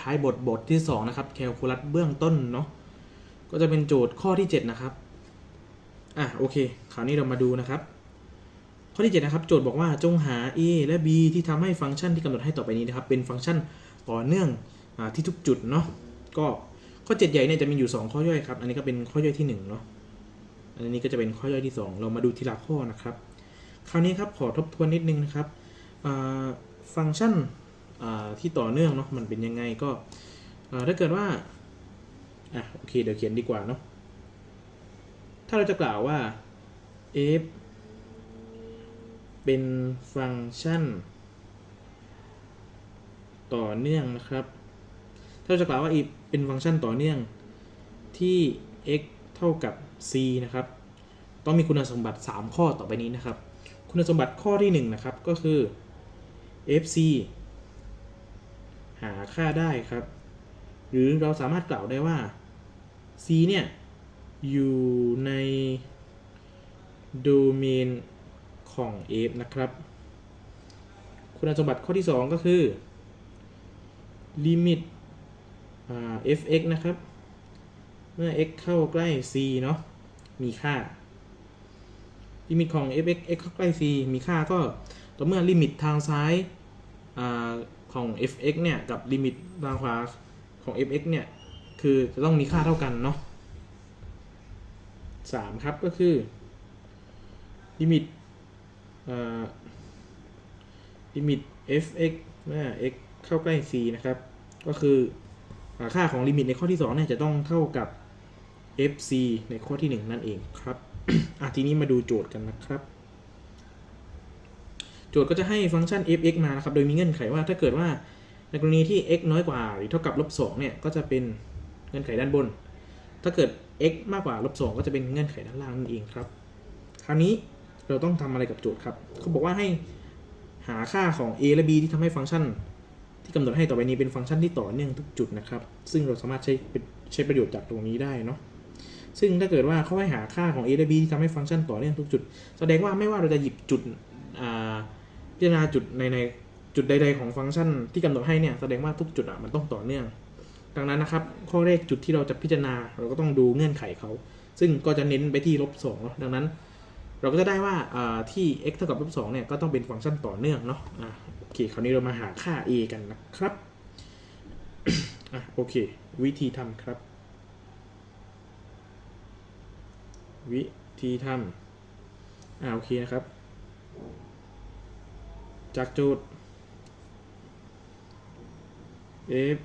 ท้ายบทบทที่ 2 นะครับแคลคูลัสเบื้องต้นเนาะก็จะเป็นโจทย์ข้อที่ 7 นะครับ อะโอเค คราวนี้เรามาดูนะครับ ข้อที่ 7 นะครับ โจทย์บอกว่าจงหา a และ b ที่ทำให้ฟังก์ชันที่กำหนดให้ต่อไปนี้นะครับ เป็นฟังก์ชันต่อเนื่องอที่ทุกจุดเนาะก็ข้อ 7 ใหญ่เนี่ยจะมีอยู่ 2 ข้อย่อยครับ อันนี้ก็เป็นข้อย่อยที่1เนาะอันนี้ก็จะเป็นข้อย่อยที่ 2 เรามาดูทีละข้อนะครับ คราวนี้ครับขอทบทวนนิดนึงนะครับฟังก์ชัน ที่ต่อเนื่องเนาะมันเป็นยังไงก็ถ้าเกิดว่าอะโอเคเดี๋ยวเขียนดีกว่าเนาะถ้าเราจะกล่าวว่า f เป็นฟังก์ชัน ต่อเนื่องนะครับ ถ้าเราจะกล่าวว่า f เป็นฟังก์ชันต่อเนื่องที่ x เท่ากับ c นะครับ ต้องมีคุณสมบัติ 3 ข้อต่อไปนี้นะครับ คุณสมบัติข้อที่ 1 นะครับ ก็คือ fc หาค่าได้ครับ หรือเราสามารถกล่าวได้ว่า c เนี่ย อยู่ในโดเมนของ f นะครับ คุณสมบัติข้อที่ 2 ก็คือลิมิต fx นะครับ เมื่อ x เข้าใกล้ c เนาะมีค่า ลิมิตของ fx x เข้าใกล้ c มีค่าก็ต่อเมื่อลิมิตทางซ้ายา ของ fx เนี่ยกับลิมิตทางขวาของ fx เนี่ยคือจะต้องมีค่าเท่ากันเนาะสามครับก็คือลิมิตลิมิต fx เมื่อ x เข้าใกล้ c นะครับ ก็คือค่าของลิมิตในข้อที่2เนี่ยจะต้องเท่ากับ fc ในข้อที่ 1 นั่นเองครับ อะทีนี้มาดูโจทย์กันนะครับ จทย์ก็จะให้ฟังก์ชัน fx มานะครับ โดยมีเงื่อนไขว่าถ้าเกิดว่าในกรณีที่ x น้อยกว่าหรือเท่ากับลบ2เนี่ยก็จะเป็นเงื่อนไขด้านบน ถ้าเกิด x มากกว่าลบ2ก็จะเป็นเงื่อนไขด้านล่างนั่นเองครับ คราวนี้เราต้องทำอะไรกับโจทย์ครับ เขาบอกว่าให้หาค่าของ a และ b ที่ทำให้ฟังก์ชัน ที่กำหนดให้ต่อไปนี้เป็นฟังก์ชันที่ต่อเนื่องทุกจุดนะครับ ซึ่งเราสามารถใช้ใช้ประโยชน์จากตรงนี้ได้เนาะ ซึ่งถ้าเกิดว่าเขาให้หาค่าของ a และ b ที่ทำให้ฟังก์ชันต่อเนื่องทุกจุด แสดงว่าไม่ว่าเราจะหยิบจุดอ่า พิจารณาจุดในในจุดใด ๆ ของฟังก์ชันที่กำหนดให้เนี่ยแสดงว่าทุกจุดอะมันต้องต่อเนื่อง ดังนั้นนะครับ ข้อแรกจุดที่เราจะพิจารณาเราก็ต้องดูเงื่อนไขเขา ซึ่งก็จะเน้นไปที่ลบสองเนาะดังนั้น เราก็จะได้ว่าอ่าที่ x เท่ากับลบสองเนี่ยก็ต้องเป็นฟังก์ชันต่อเนื่องเนาะอ่าโอเคคราวนี้เรามาหาค่า a กันนะครับอะโอเค วิธีทำครับ วิธีทำอ่าโอเคนะครับ จากจทย์ f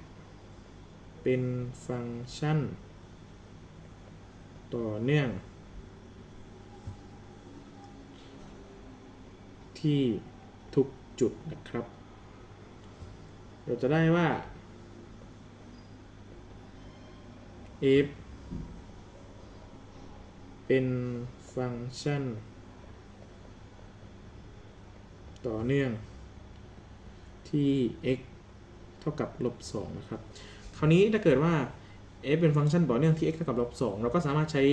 เป็นฟังก์ชัน ต่อเนื่อง ที่ทุกจุดนะครับ เราจะได้ว่า f เป็นฟังก์ชัน ต่อเนื่องที่ x เท่ากับลบ2นะครับ คราวนี้ถ้าเกิดว่า f เป็นฟังก์ชันต่อเนื่องที่ x เท่ากับลบ2เราก็สามารถใช้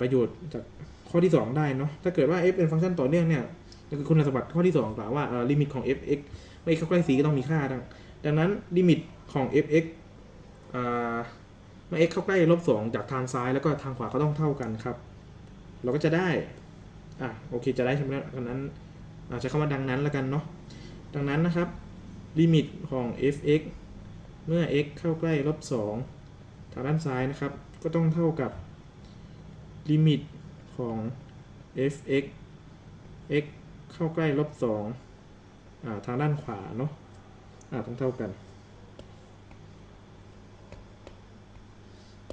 ประโยชน์จากข้อที่ 2 ได้เนาะ ถ้าเกิดว่า f เป็นฟังก์ชันต่อเนื่องเนี่ยก็คือคุณสมบัติข้อที่2กล่าวว่าลิมิตของ f(x) เมื่อ x เข้าใกล้ c ก็ต้องมีค่าดังดังนั้นลิมิตของ f(x) เมื่อ x เข้าใกล้ลบ2จากทางซ้ายแล้วก็ทางขวาก็ต้องเท่ากันครับ เราก็จะได้ อะโอเคจะได้ใช่ไหมดังนั้น อ่าใช้คำว่าดังนั้นล้วกันเนาะดังนั้นนะครับลิมิตของ f(x) เมื่อ x เข้าใกล้ลบ2ทางด้านซ้ายนะครับ ก็ต้องเท่ากับลิมิตของ f(x) x เข้าใกล้ลบ2อ่าทางด้านขวาเนาะอ่าต้องเท่ากัน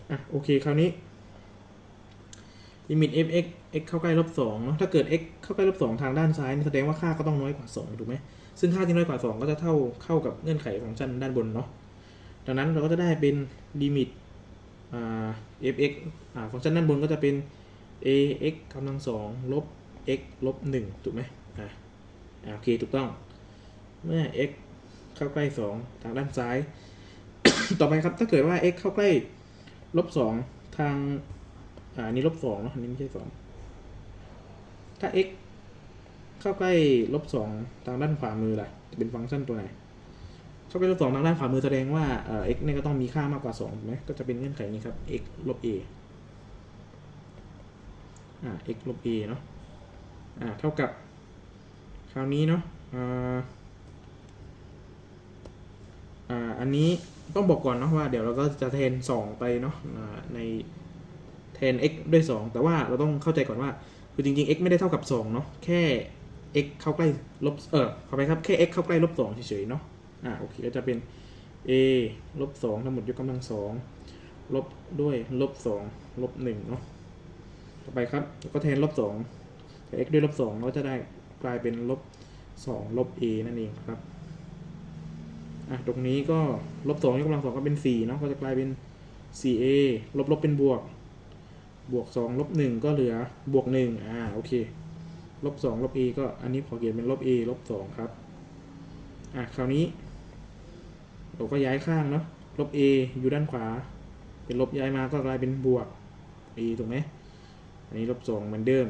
อะโอเคคราวนี้ ลิมิต f(x) x เข้าใกล้ลบ2เนาะถ้าเกิด x เข้าใกล้ลบ2ทางด้านซ้ายแสดงว่าค่าก็ต้องน้อยกว่า2ถูกไหมซึ่งค่าที่น้อยกว่า 2 ก็จะเท่าเข้ากับเงื่อนไขฟังชั้นด้านบนเนาะดังนั้นเราก็จะได้เป็นลิมิตอ่า f(x) ฟังก์ชันด้านบนก็จะเป็น ax กำลังสองลบ x ลบ1ถูกไหมอ่าอ่าโอเคถูกต้อง เมื่อ x เข้าใกล้2ทางด้านซ้าย ต่อไปครับถ้าเกิดว่า x เข้าใกล้ลบ2ทาง อ่าอันนี้ลบ2เนาะอันนี้ไม่ใช่2ถ้า x เข้าใกล้ลบ2ทางด้านขวามือล่ะจะเป็นฟังก์ชันตัวไหนเท่าใกับลบสองทางด้านขวามือแสดงว่าเอ่อ x เนี่ยก็ต้องมีค่ามากกว่า2ถูกไหมก็จะเป็นเงื่อนไขนี้ครับ x ลบ a อ่า x ลบ a เนาะอ่าเท่ากับ คราวนี้เนาะอ่าอ่าอันนี้ต้องบอกก่อนเนาะว่าเดี๋ยวเราก็จะแทน 2 ไปเนาะอ่าใน น x ด้วย 2 แต่ว่าเราต้องเข้าใจก่อนว่า คือจริงๆ x ไม่ได้เท่ากับ2เนาะแค่ x เข้าใกล้ลบเออขอไปครับแค่ x เข้าใกล้ลบ2เฉยๆเนาะอ่าโอเคก็จะเป็น a ลบ2ทั้งหมดยกกำลังสองลบด้วยลบ2ลบ1เนาะต่อไปครับก็แทนลบ2แต่ x ด้วยลบ2ก็จะได้กลายเป็นลบ2ลบ a นั่นเองครับอะตรงนี้ก็ลบ2ยกกำลังสองก็เป็น4เนาะก็จะกลายเป็น 4a ลบลบเป็นบวก บวก 2 ลบ 1 ก็เหลือบวก 1 อ่า โอเค ลบ 2 ลบ a ก็อันนี้ขอเขียนเป็นลบ a ลบ 2 ครับ อะ คราวนี้ เราก็ย้ายข้างเนาะ ลบ a อยู่ด้านขวา เป็นลบย้ายมาก็กลายเป็นบวก a ถูกไหม อันนี้ลบสองเหมือนเดิม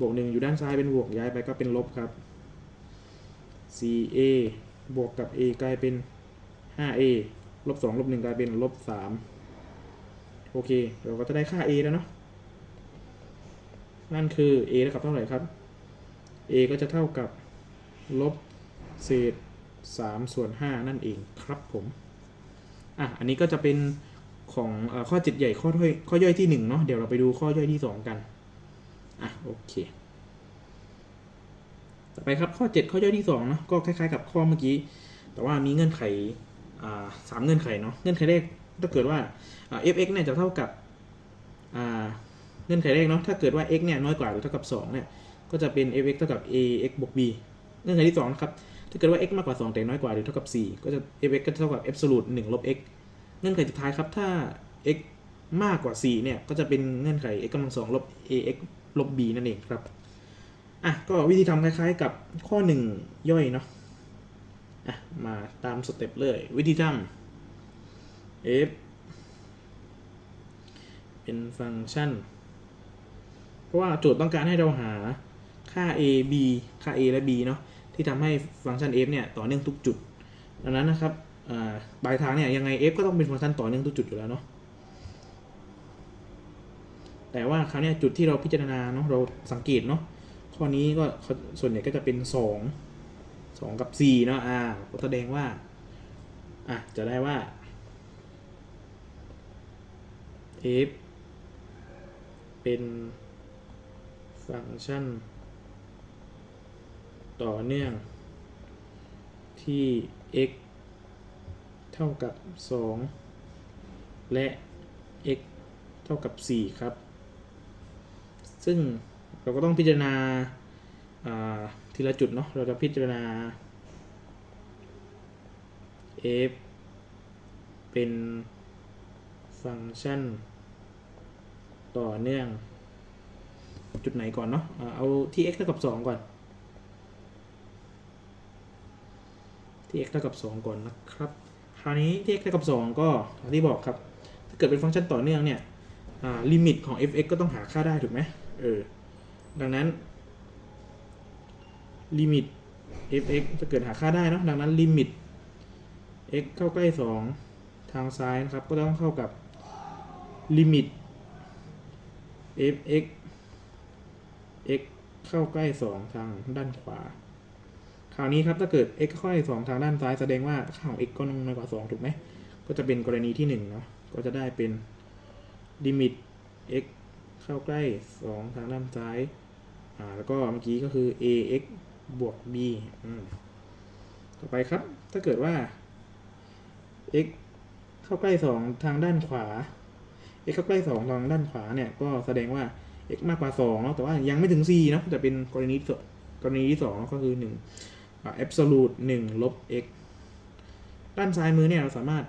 บวกหนึ่งอยู่ด้านซ้ายเป็นบวกย้ายไปก็เป็นลบครับ 4a บวกกับ a กลายเป็น 5a ลบสองลบหนึ่งกลายเป็นลบสาม โอเค เราก็จะได้ค่า a แล้วเนาะนั่นคือ a เท่ากับเท่าไหร่ครับ a ก็จะเท่ากับลบเศษ3ส่วน5นั่นเองครับผม อะ อันนี้ก็จะเป็นของออข้อ7ใหญ่ข้อย่อยข้อย่อยที่1เนาะ เดี๋ยวเราไปดูข้อย่อยที่ 2 กัน อะ โอเค ต่อไปครับข้อ 7 ข้อย่อยที่2เนาะ ก็คล้ายๆ กับข้อเมื่อกี้ แต่ว่ามีเงื่อนไข อ่าสามเงื่อนไขเนาะ เงื่อนไขแรก ถ้าเกิดว่า fx เนี่ยจะเท่ากับเงื่อนไขแรกเนาะถ้าเกิดว่า x เนี่ยน้อยกว่าหรือเท่ากับ 2 เนี่ยก็จะเป็น fx เท่ากับ ax บวก b เงื่อนไขที่2นะครับถ้าเกิดว่า x มากกว่า 2 แต่น้อยกว่าหรือเท่ากับ 4 ก็จะ fx ก็เท่ากับ absolute 1ลบ x เงื่อนไขสุดท้ายครับถ้า x มากกว่า 4 เนี่ย ก็จะเป็นเงื่อนไข x กำลัง2ลบ ax ลบ b นั่นเองครับ อะ ก็วิธีทำคล้ายๆกับข้อ 1 ย่อยเนาะ อะ มาตามสเต็ปเลย วิธีทำ f เป็นฟังก์ชัน เพราะว่าโจทย์ต้องการให้เราหาค่า a b ค่า a และ b เนาะที่ทำให้ฟังก์ชัน f เนี่ยต่อเนื่องทุกจุด ดังนั้นนะครับอ่าปลายทางเนี่ยยังไง f ก็ต้องเป็นฟังก์ชันต่อเนื่องทุกจุดอยู่แล้วเนาะแต่ว่าคราวนี้จุดที่เราพิจารณาเนาะเราสังเกตเนาะข้อนี้ก็ส่วนใหญ่ก็จะเป็น 2 2 กับ4เนาะอ่าก็แสดงว่าอะจะได้ว่า f เป็นฟังก์ชัน ต่อเนื่อง ที่ x เท่ากับ 2 และ x เท่ากับ 4 ครับ ซึ่งเราก็ต้องพิจารณาอ่าทีละจุดเนาะเราจะพิจารณา f เป็น ฟังก์ชัน ต่อเนื่อง จุดไหนก่อนเนาะเอาที่ x เท่ากับ 2 ก่อน ที่ x เท่ากับ 2 ก่อนนะครับ คราวนี้ที่ x เท่ากับ 2 ก็อย่างที่บอกครับ ถ้าเกิดเป็นฟังก์ชันต่อเนื่องเนี่ยลิมิตของ f(x) ก็ต้องหาค่าได้ถูกไหมเออ ดังนั้นลิมิต f(x) จะเกิดหาค่าได้เนาะดังนั้นลิมิต x เข้าใกล้ 2 ทางซ้ายนะครับ ก็ต้องเข้ากับ ลิมิต f(x) x เข้าใกล้ 2 ทางด้านขวา คราวนี้ครับถ้าเกิด x เข้าใกล้2ทางด้านซ้ายแสดงว่าค่าของ x ก็น้อยกว่า 2 ถูกไหม ก็จะเป็นกรณีที่1เนาะ ก็จะได้เป็นลิมิต x เข้าใกล้ 2 ทางด้านซ้าย อ่า แล้วก็เมื่อกี้ก็คือ ax บวก b อืมต่อไปครับ ถ้าเกิดว่า x เข้าใกล้ 2 ทางด้านขวา x เข้าใกล้2ทางด้านขวาเนี่ยก็แสดงว่า x มากกว่า2เนาะแต่ว่ายังไม่ถึง4เนาะจะเป็นกรณีที่สองกรณีที่2เนาะก็คือ1อ่า absolute 1ลบ x ด้านซ้ายมือเนี่ยเราสามารถ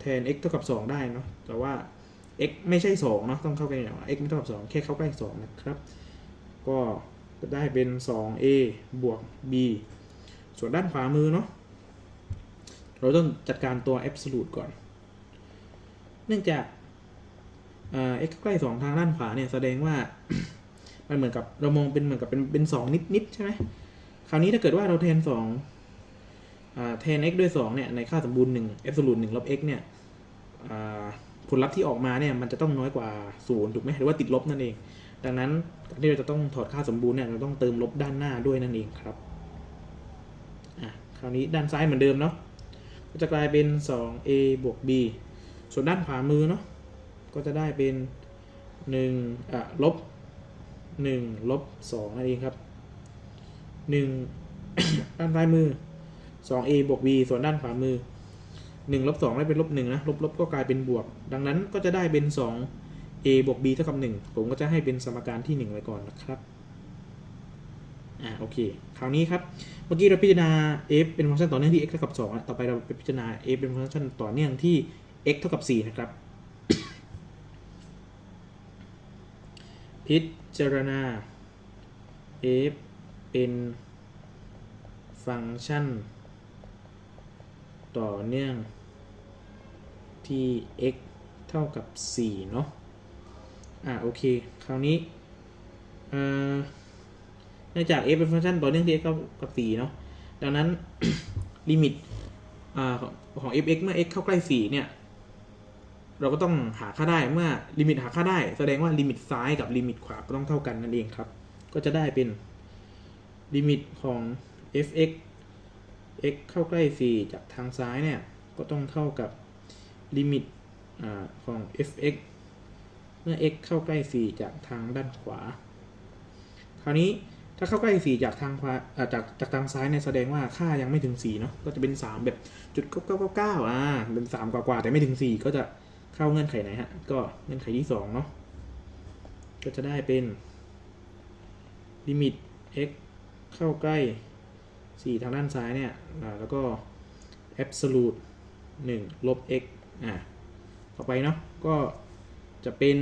แทน x เท่ากับ 2 ได้เนาะแต่ว่า x ไม่ใช่2เนาะต้องเข้าใกล้หน่อย x ไม่เท่ากับ 2 แค่เข้าใกล้2นะครับ ก็จะได้เป็น 2a บวก b ส่วนด้านขวามือเนาะเราต้องจัดการตัว absolute ก่อน เนื่องจาก x ใกล้สองทางด้านขวาเนี่ยแสดงว่า มันเหมือนกับเรามองเป็นเหมือนกับเป็นเป็นสองนิดนิดๆใช่ไหมคราวนี้ถ้าเกิดว่าเราแทนสองแทน x ด้วย2เนี่ยในค่าสมบูรณ์1 absolute 1ลบ x เนี่ยผลลัพธ์ที่ออกมาเนี่ยมันจะต้องน้อยกว่า0ถูกไหมหรือว่าติดลบนั่นเอง ดังนั้นการที่เราจะต้องถอดค่าสมบูรณ์เนี่ยเราต้องเติมลบด้านหน้าด้วยนั่นเองครับอะคราวนี้ด้านซ้ายเหมือนเดิมเนาะก็จะกลายเป็น 2a บวก b ส่วนด้านขวามือเนาะ ก็จะได้เป็น1อะลบ1ลบ2นั่นเองครับ1ด้านซ้ายมือ 2a บวก b ส่วนด้านขวามือ1ลบ2ได้เป็นลบ1นะลบลบก็กลายเป็นบวก ดังนั้นก็จะได้เป็น 2a บวก b เท่ากับ 1 ผมก็จะให้เป็นสมการที่ 1 ไว้ก่อนนะครับอ่าโอเค คราวนี้ครับ เมื่อกี้เราพิจารณา f เป็นฟังก์ชันต่อเนื่องที่ x เท่ากับ2ต่อไปเราไปพิจารณา f เป็นฟังก์ชันต่อเนื่องที่ x เท่ากับ4นะครับ พิจารณา f เป็นฟังก์ชัน ต่อเนื่องที่ x เท่ากับ 4 เนาะอ่าโอเค คราวนี้เนื่องจาก f เป็นฟังก์ชันต่อเนื่องที่ x เท่ากับ 4 เนาะดังนั้น ลิมิตอของ f(x) เมื่อ x เข้าใกล้ 4 เนี่ย เราก็ต้องหาค่าได้เมื่อลิมิตหาค่าได้ แสดงว่าลิมิตซ้ายกับลิมิตขวาก็ต้องเท่ากันนั่นเองครับ ก็จะได้เป็นลิมิตของ f(x) x เข้าใกล้ 4 จากทางซ้ายเนี่ย ก็ต้องเท่ากับลิมิตอของ f(x) เมื่อ x เข้าใกล้ 4 จากทางด้านขวา คราวนี้ถ้าเข้าใกล้ 4 จากทางขวาจากจากทางซ้ายเนี่ยแสดงว่าค่ายังไม่ถึง4เนาะก็จะเป็น 3 แบบจุด999อ่าเป็น3กว่าๆแต่ไม่ถึง 4 ก็จะ เข้าเงื่อนไขไหนฮะ ก็เงื่อนไขที่2เนาะ ก็จะได้เป็นลิมิต x เข้าใกล้ 4 ทางด้านซ้ายเนี่ย แล้วก็ absolute 1 ลบ x อ่าต่อไปเนาะ ก็จะเป็น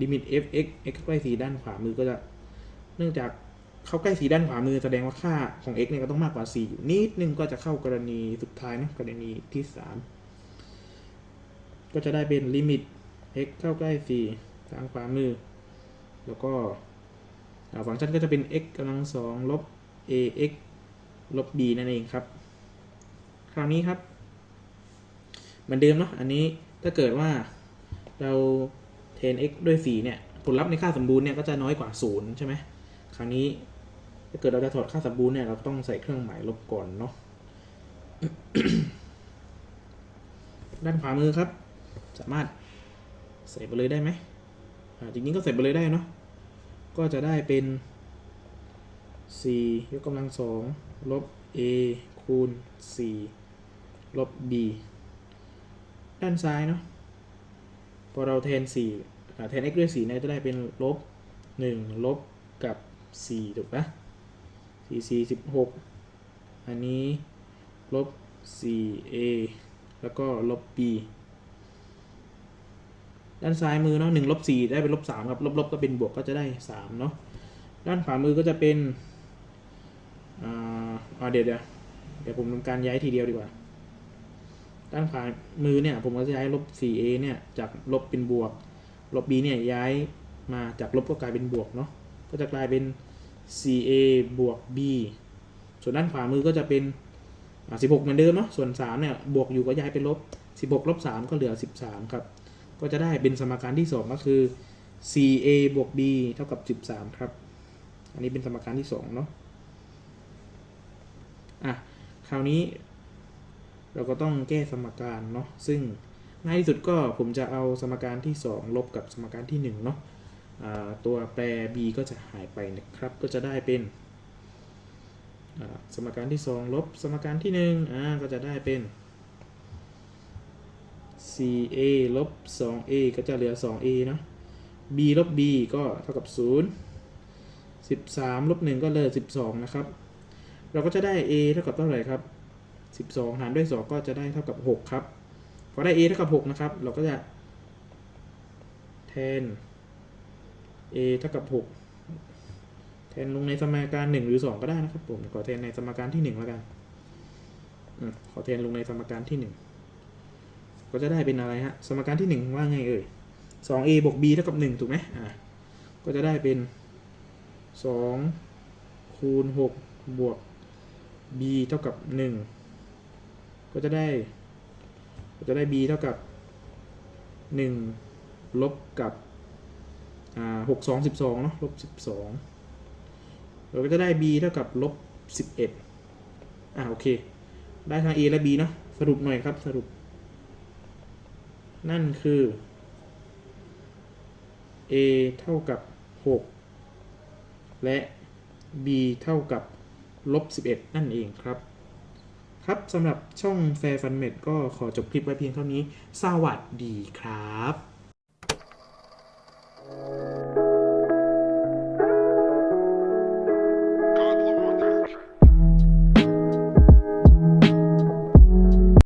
ลิมิต f x x ใกล้สีด้านขวามือก็จะ เนื่องจากเข้าใกล้สีด้านขวามือแสดงว่าค่าของ x เนี่ยก็ต้องมากกว่า 4 อยู่นิดนึงก็จะเข้ากรณีสุดท้ายนะกรณีที่ 3 ก็จะได้เป็นลิมิต x เข้าใกล้ 4 ทางขวามือ แล้วก็อ่าฟังก์ชันก็จะเป็น x กำลังสองลบ ax ลบ b นั่นเองครับ คราวนี้ครับ เหมือนเดิมเนาะ อันนี้ถ้าเกิดว่าเราเทน x ด้วย 4 เนี่ย ผลลัพธ์ในค่าสมบูรณ์เนี่ยก็จะน้อยกว่า 0 ใช่ไหม คราวนี้ถ้าเกิดเราจะถอดค่าสมบูรณ์เนี่ยเราต้องใส่เครื่องหมายลบก่อนเนาะ ด้านขวามือครับ สามารถใส่ไปเลยได้ไหมจริงๆก็ใส่ไปเลยได้เนาะก็จะได้เป็น 4 ยกกำลังสองลบ a คูณ 4 ลบ b ด้านซ้ายเนาะพอเราแทน4อ่แทน x ด้วย4เนี่ยจะได้เป็นลบ 1 ลบกับ 4 ถูกปะ4 4 16 อันนี้ลบ 4a แล้วก็ลบ b ด้านซ้ายมือเนาะ1ลบ4ได้เป็นลบ3ครับ ลบลบก็เป็นบวกก็จะได้3เนาะ ด้านขวามือก็จะเป็นอ่าอ่าเดี๋ยวเดี๋ยวเดี๋ยวผมทำการย้ายทีเดียวดีกว่า ด้านขวามือเนี่ยผมก็จะย้ายลบ 4a เนี่ยจากลบเป็นบวก ลบ b เนี่ยย้ายมาจากลบก็กลายเป็นบวกเนาะ ก็จะกลายเป็น 4a บวก b ส่วนด้านขวามือก็จะเป็น 16 เหมือนเดิมเนาะ ส่วน 3 เนี่ย บวกอยู่ก็ย้ายเป็นลบ 16 ลบ 3 ก็เหลือ 13 ครับ ก็จะได้เป็นสมการที่ 2 ก็คือ 4a บวก b เท่ากับ 13 ครับ อันนี้เป็นสมการที่ 2 เนาะอะ คราวนี้ เราก็ต้องแก้สมการเนาะ ซึ่งง่ายที่สุดก็ผมจะเอาสมการที่ 2 ลบกับสมการที่ 1 เนาะตัวแปร b ก็จะหายไปนะครับ ก็จะได้เป็น สมการที่ 2 ลบสมการที่1อ่าก็จะได้เป็น 4a ลบ 2a ก็จะเหลือ 2a เนาะ b ลบ b ก็เท่ากับ 0 13 ลบ 1 ก็เหลือ 12 นะครับ เราก็จะได้ a เท่ากับเท่าไหร่ครับ 12 หารด้วย 2 ก็จะได้เท่ากับ 6 ครับ พอได้ a เท่ากับ 6 นะครับ เราก็จะแทน a เท่ากับ 6 แทนลงในสมการ 1 หรือ 2 ก็ได้นะครับผม ขอแทนในสมการที่ 1 แล้วกันอขอแทนลงในสมการที่ 1 ก็จะได้เป็นอะไรฮะ สมการที่ 1 ว่าไงเอ่ย 2a บวก b เท่ากับ 1 ถูกไหมอ่าก็จะได้เป็น 2 คูณ 6 บวก b เท่ากับหนึ่งก็จะได้ ก็จะได้ b เท่ากับหนึ่งลบกับ อ่าหกสองสิบสองเนาะลบสิบสองเราก็จะได้ b เท่ากับลบสิบเอ็ดอ่าโอเค ได้ทั้ง a และ b เนาะสรุปหน่อยครับสรุป นั่นคือ a เท่ากับ 6 และ b เท่ากับลบ11 นั่นเองครับ ครับสำหรับช่อง Fair Fun m e d ก็ขอจบคลิปไว้เพียงเท่านี้ สวัสดีครับ